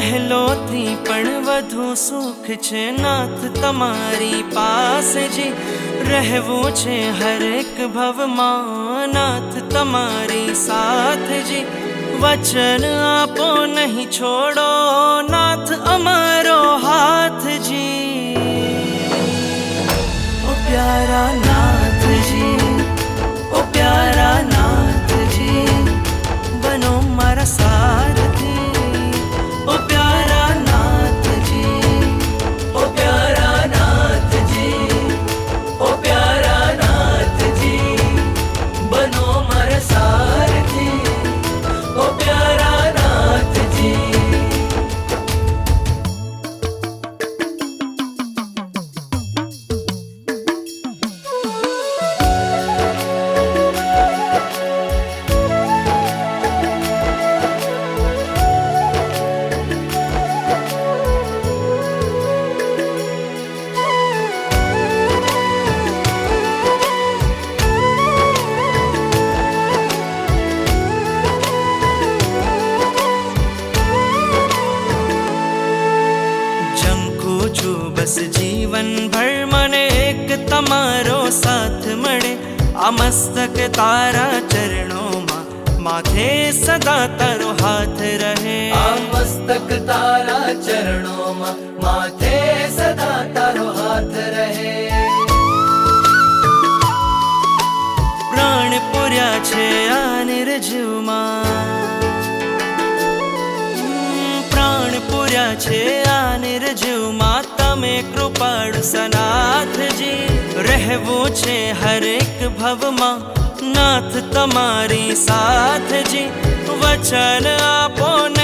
મહેલોથી પણ વધુ સુખ છે નાથ તમારી પાસે જે રહેવું છે, હરેક ભવમાં નાથ તમારી સાથ જે વચન આપો, નહીં છોડો. બસ જીવન ભર મને એક તમારો સાથ મળે. આ મસ્તક તારા ચરણોમાં માથે સદા તારો હાથ રહે. આ મસ્તક તારા ચરણોમાં માથે સદા તારો હાથ રહે. પ્રાણ પૂર્યા છે આ નિર્જીવમાં પ્રાણ પૂર્યા છે આ નિર્જીવમાં કૃપાળુ સનાથજી રહેવું છે હરેક ભવમાં. નાથ તમારી સાથજી વચન આપો નહીં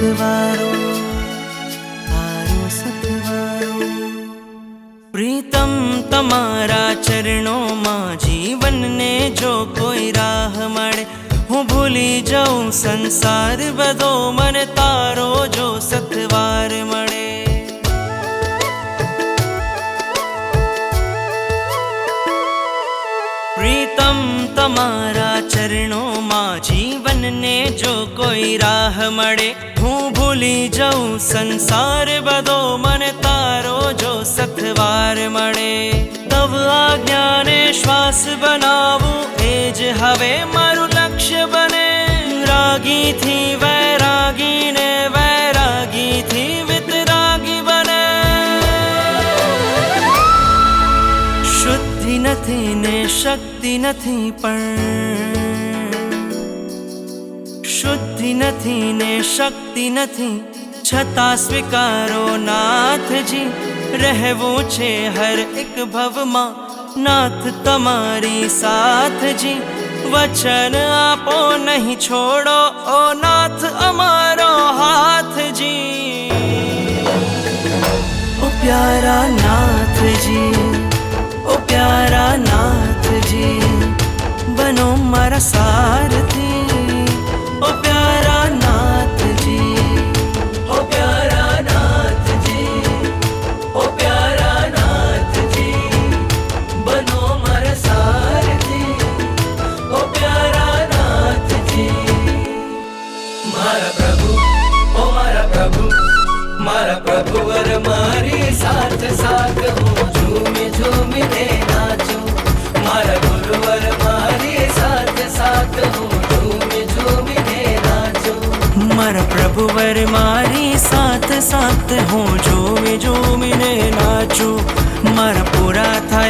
સતવારો તારો સતવારો પ્રીતમ તમારા ચરણોમાં જીવનને જો કોઈ રાહ મળે હું ભૂલી જાઉં સંસાર બધો મને તારો જો સતવાર પ્રીતમ તમારા ચરણોમાં જીવનને જો કોઈ રાહ મળે હું ભૂલી જાઉં સંસાર બધો મને તારો જો સથવાર મળે તવ આજ્ઞાને શ્વાસ બનાવું એ જ હવે મારું નથી ને શક્તિ નથી પણ. શુદ્ધિ નથી ને શક્તિ નથી. છતાં સ્વીકારો નાથજી, રહેવું છે હર એક ભવમાં. નાથ તમારી સાથજી, વચન આપો નહીં છોડો, ઓ નાથ અમારો હાથજી. પ્યારા નાથજી મારા પ્રભુ ઓ મારા પ્રભુ મારા પ્રભુ વર મારી સાથ સાથ હું ઝૂમી ઝૂમીને નાચું મારા ગુરુવર મારી સાથ સાથ હું ઝૂમી ઝૂમીને નાચું મારા પ્રભુ વર મારી સાથ સાથ હું ઝૂમી ઝૂમીને નાચું મારા પૂરા થાય